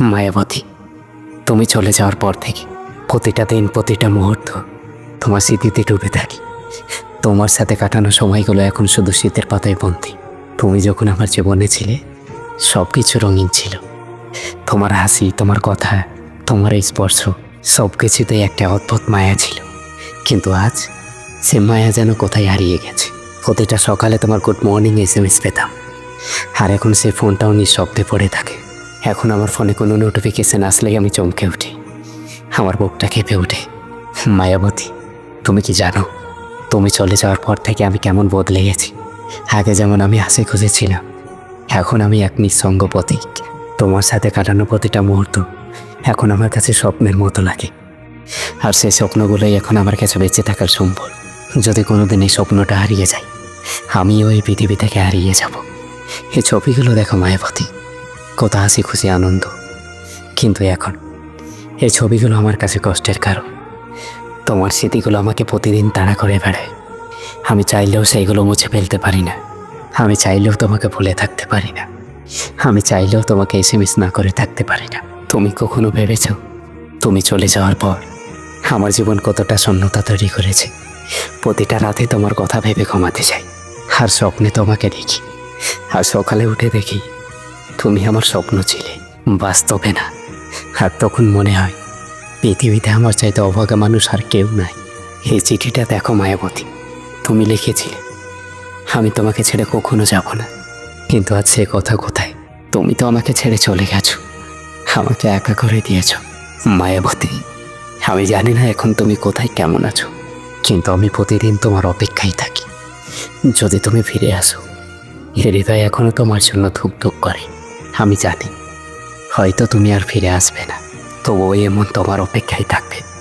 মায়াবতী, তুমি চলে যাওয়ার পর থেকে প্রতিটা দিন, প্রতিটা মুহূর্ত তোমার স্মৃতিতে ডুবে থাকি। তোমার সাথে কাটানো সময়গুলো এখন শুধু শীতের পাতায় বন্দি। তুমি যখন আমার জীবনে ছিলে সব কিছু রঙিন ছিল। তোমার হাসি, তোমার কথা, তোমার এই স্পর্শ সব কিছুতেই একটা অদ্ভুত মায়া ছিল। কিন্তু আজ সে মায়া যেন কোথায় হারিয়ে গেছে। প্রতিটা সকালে তোমার good morning S M S পেতাম। আর এখন সে ফোনটাও নিঃশব্দে পড়ে থাকে। এখন আমার ফোনে কোনো নোটিফিকেশন আসলেই আমি চমকে উঠি। আমার বুকটা কেঁপে ওঠে। মায়াবতী, তুমি কি জানো, তুমি চলে যাওয়ার পর থেকে আমি কেমন বদলে গেছি। আগে যেমন আমি হাসি খুঁজেছিলাম, এখন আমি এক নিঃসঙ্গ প্রতীক। তোমার সাথে কাটানো প্রতিটা মুহূর্ত এখন আমার কাছে স্বপ্নের মতো লাগে। আর সেই স্বপ্নগুলোই এখন আমার কাছে বেঁচে থাকার সম্বল। যদি কোনোদিন এই স্বপ্নটা হারিয়ে যায়, আমিও এই পৃথিবী থেকে হারিয়ে যাব। এই ছবিগুলো দেখো মায়াবতী। কত হাসি খুশি, আনন্দ। কিন্তু এখন এই ছবিগুলো আমার কাছে কষ্টের কারণ। তোমার স্মৃতিগুলো আমাকে প্রতিদিন তাড়া করে বেড়ায়। আমি চাইলেও সেইগুলো মুছে ফেলতে পারি না। আমি চাইলেও তোমাকে ভুলে থাকতে পারি না। আমি চাইলেও তোমাকে এসএমএস না করে থাকতে পারি না। তুমি কখনো ভেবেছ, তুমি চলে যাওয়ার পর আমার জীবন কতটা শূন্যতা তৈরি করেছে? প্রতিটা রাতে তোমার কথা ভেবে ঘুমাতে চাই। আর স্বপ্নে তোমাকে দেখি। আর সকালে উঠে দেখি তুমি আমার স্বপ্ন ছিলে। বাস্তবে না। আর তখন মনে হয়, পৃথিবীতে আমার চাইতে অভাগা মানুষ আর কেউ নাই। এই চিঠিটা দেখো, মায়াবতী। তুমি লিখেছিলে। আমি তোমাকে ছেড়ে কখনো যাব না। কিন্তু আজ সে কথা কোথায়? তুমি তো আমাকে ছেড়ে চলে গেছো। আমাকে একা করে দিয়েছ। মায়াবতী, আমি জানি না এখন তুমি কোথায়, কেমন আছো। কিন্তু আমি প্রতিদিন তোমার অপেক্ষায় থাকি। যদি তুমি ফিরে আসো হৃদয় এখনও তোমার জন্য ধুক ধুক করে। আমি জানি। হয়তো তুমি আর ফিরে আসবে না। তবুও এমন তোমার অপেক্ষায় থাকতে